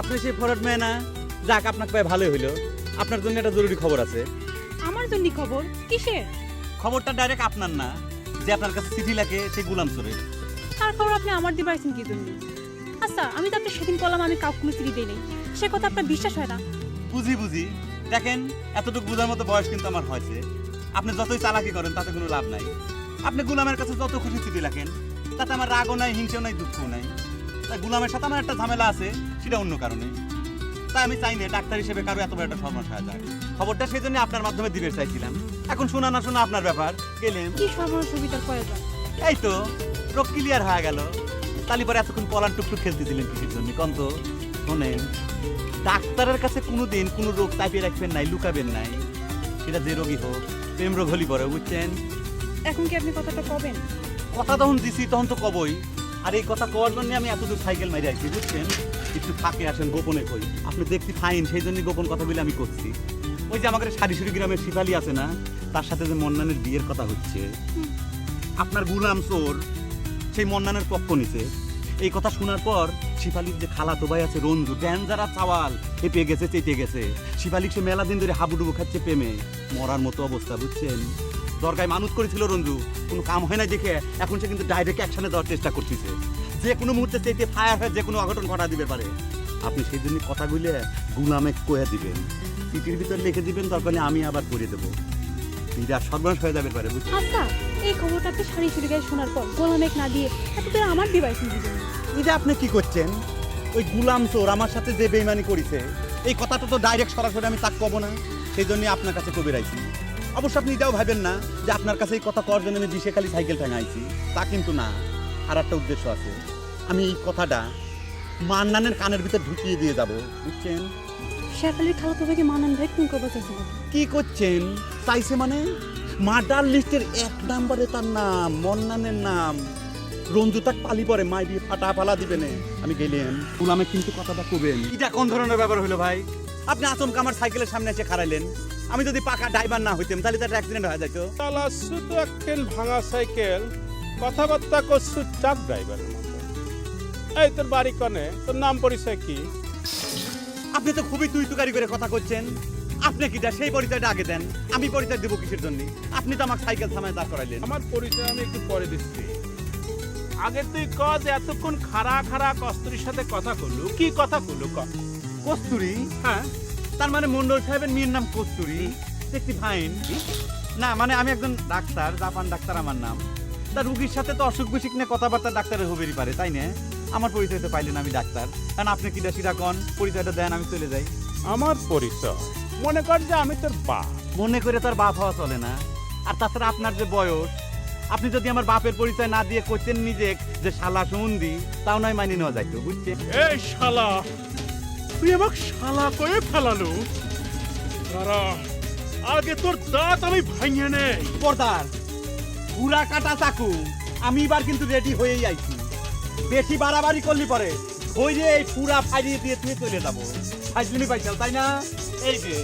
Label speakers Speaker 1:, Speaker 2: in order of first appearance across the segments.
Speaker 1: আপনি সেই ফরওয়ার্ড মেয়ে না? যাক আপনাকে পায়ে ভালোই হইল। আপনার জন্য একটা জরুরি খবর আছে।
Speaker 2: আমার জন্য খবর? কিসে
Speaker 1: খবরটা ডাইরেক্ট আপনার না যে আপনার কাছে চিঠি লাগে সেই গুলাম চোরের
Speaker 2: তার খবর আপনি আমার দিয়ে পাইছেন কি জন্য? আচ্ছা আমি তো আপনি সেদিন বললাম আমি কাউকে কোনো চিঠি দিই নাই। সে কথা আপনার বিশ্বাস হয় না?
Speaker 1: বুঝি বুঝি। দেখেন এতটুকু বুঝার মতো বয়স কিন্তু আমার হয়েছে। আপনি যতই চালাকি করেন তাতে কোনো লাভ নাই। আপনি গুলামের কাছে যত খুশি চিঠি লাগেন তাতে আমার রাগও নাই হিংসাও নাই দুঃখও নাই। তাই গুলামের সাথে আমার একটা ঝামেলা আছে সেটা অন্য কারণে। তাই আমি চাই না ডাক্তার হিসেবে কারও এত বড় একটা সর্বনাশ হয়ে যাক। খবরটা সেই জন্য আপনার মাধ্যমে দিবে চাইছিলাম। এখন শোনা না শোনা আপনার ব্যাপার গেলেন
Speaker 2: কি সর্বনাশ সুবিধার প্রয়োজন?
Speaker 1: এই তো রোগ ক্লিয়ার হয়ে গেল। তালি পরে এতক্ষণ পলান টুকটুক খেলতেছিলেন কিসের জন্য? কন্ত শোনেন ডাক্তারের কাছে কোনোদিন কোনো রোগ চাপিয়ে রাখবেন নাই লুকাবেন নাই। সেটা যে রোগী হোক প্রেম রোগ হলি পরে বুঝছেন?
Speaker 2: এখন কি আপনি কথাটা কবেন?
Speaker 1: কথা তখন দিছি তখন তো কবই। আর এই কথা কওয়ার জন্য আমি এতদূর সাইকেল মারি আছি বুঝছেন? একটু ফাঁকে আসেন, গোপনে কই। আপনি দেখতে ফাইন, সেই জন্য গোপন কথা বলে আমি করছি। ওই যে আমাদের সারি সারিসুরি গ্রামের শিফালি আছে না, তার সাথে যে মন্নানের বিয়ের কথা হচ্ছে। আপনার গুলাম চোর, সেই মন্নানের পক্ষ নিছে। এই কথা শোনার পর শিফালির যে খালা ভাই আছে, রঞ্জু ড্যাঞ্জারা চাওয়াল হেঁপে গেছে চেটে গেছে। শিফালিক সে মেলা দিন ধরে হাবুডুবু খাচ্ছে প্রেমে। মরার মতো অবস্থা, বুঝছেন? দরগায় মানুষ করেছিল রঞ্জু। কোনো কাম হয় না দেখে এখন সে কিন্তু ডাইরেক্ট অ্যাকশনে দেওয়ার চেষ্টা করতেছে। যে কোনো মুহূর্তে চেতে ফায়ার হয়ে যে কোনো অঘটন ঘটা দিতে পারে। আপনি সেই জন্য কথাগুলো গুলামে কয়ে দিবেন। চিঠির ভিতর লিখে দিবেন দরকার আমি আবার করে দেবো। বিরাট সর্বনাশ হয়ে যাবে পারে বুঝছেন?
Speaker 2: আচ্ছা এই খবরটা আপনি শাড়ি গায়ে শোনার পর গোলামেক না দিয়ে এত আমার পাইছেন কি জন্য
Speaker 1: এটা আপনি কি করছেন? ওই গুলাম চোর আমার সাথে যে বেইমানি করেছে এই কথাটা তো ডাইরেক্ট সরাসরি আমি তাক কব না। সেই জন্যই আপনার কাছে কবে রাইছি অবশ্য আপনি এটাও ভাবেন না যে আপনার কাছে এই কথা করার জন্য আমি দিশে খালি সাইকেল ঠেঙাইছি তা কিন্তু না। আর একটা উদ্দেশ্য আছে। আমি এই কথাটা মান্নানের কানের ভিতর ঢুকিয়ে দিয়ে যাব। বুঝছেন?
Speaker 2: শেফালির খালা তো ভাইকে মানান ভাই কোন করবার চাইছিল
Speaker 1: কি করছেন? চাইছে মানে? মার্ডার লিস্টের এক নম্বরে তার নাম মন্নানের নাম। রঞ্জু তাক পালি পরে মাই দিয়ে ফাটা ফালা দিবে নে। আমি গেলেন। গুলামে কিন্তু কথাটা কবেন? এটা কোন ধরনের ব্যাপার হলো ভাই? আপনি আচমকা আমার সাইকেলের সামনে এসে খাড়াইলেন। আমি যদি পাকা ড্রাইভার না হইতাম তাহলে তো একটা অ্যাক্সিডেন্ট হয়ে যেত
Speaker 3: তালা শুধু একখান ভাঙা সাইকেল কথাবার্তা করছু ড্রাইভারের মতো। এই তোর বাড়ি কনে তোর নাম পরিচয় কি?
Speaker 1: আপনি তো খুবই তুই তুকারি করে কথা করছেন আপনি কিটা সেই পরিচয়টা আগে দেন। আমি পরিচয় দেবো কিসের জন্য? আপনি তো আমার সাইকেল থামায় দাঁড় করাইলেন।
Speaker 3: আমার পরিচয় আমি একটু পরে দিচ্ছি। আগে তুই ক যে এতক্ষণ খাড়া খাড়া কস্তুরির সাথে কথা করলু কি কথা করলু ক?
Speaker 1: কস্তুরি
Speaker 3: হ্যাঁ?
Speaker 1: তার মানে মন্ডল সাহেবের মেয়ের নাম কস্তুরি দেখছি ফাইন না মানে আমি একজন ডাক্তার জাপান ডাক্তার আমার নাম। তা রুগীর সাথে তো অসুখ বিসুখ নিয়ে কথাবার্তা ডাক্তারের হবেরই পারে তাই না? আমার পরিচয় তো পাইলেন আমি ডাক্তার। কারণ আপনি কি ডাসিরা কন? পরিচয়টা দেন আমি চলে যাই।
Speaker 3: আমার পরিচয়? মনে কর যে আমি তোর বাপ।
Speaker 1: মনে করে তার বাপ হওয়া চলে না। আর তাছাড়া আপনার যে বয়স আপনি যদি আমার বাপের পরিচয় না দিয়ে করতেন নিজে যে শালা সুমন্দি তাও নয় মানিয়ে নেওয়া যাইতো বুঝছেন?
Speaker 3: এই শালা! তুই আমাকে শালা করে ফেলালো। দাঁড়া, আগে তোর দাঁত আমি ভাঙিয়ে নেই।
Speaker 1: পর্দার পুরা কাটা চাকু আমি এবার কিন্তু রেডি হয়েই আইছি। বেশি বাড়াবাড়ি করলি পরে ওই যে এই পুরা ফাইরিয়ে দিয়ে তুই চলে যাব। ফাইজলিমি পাইছাল তাই না? এই যে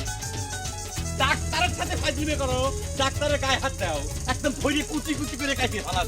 Speaker 1: ডাক্তারের সাথে ফাইজলিমি করো ডাক্তারের গায়ে হাত দাও একদম ফইরি কুচি কুচি করে কাটিয়ে ফেলা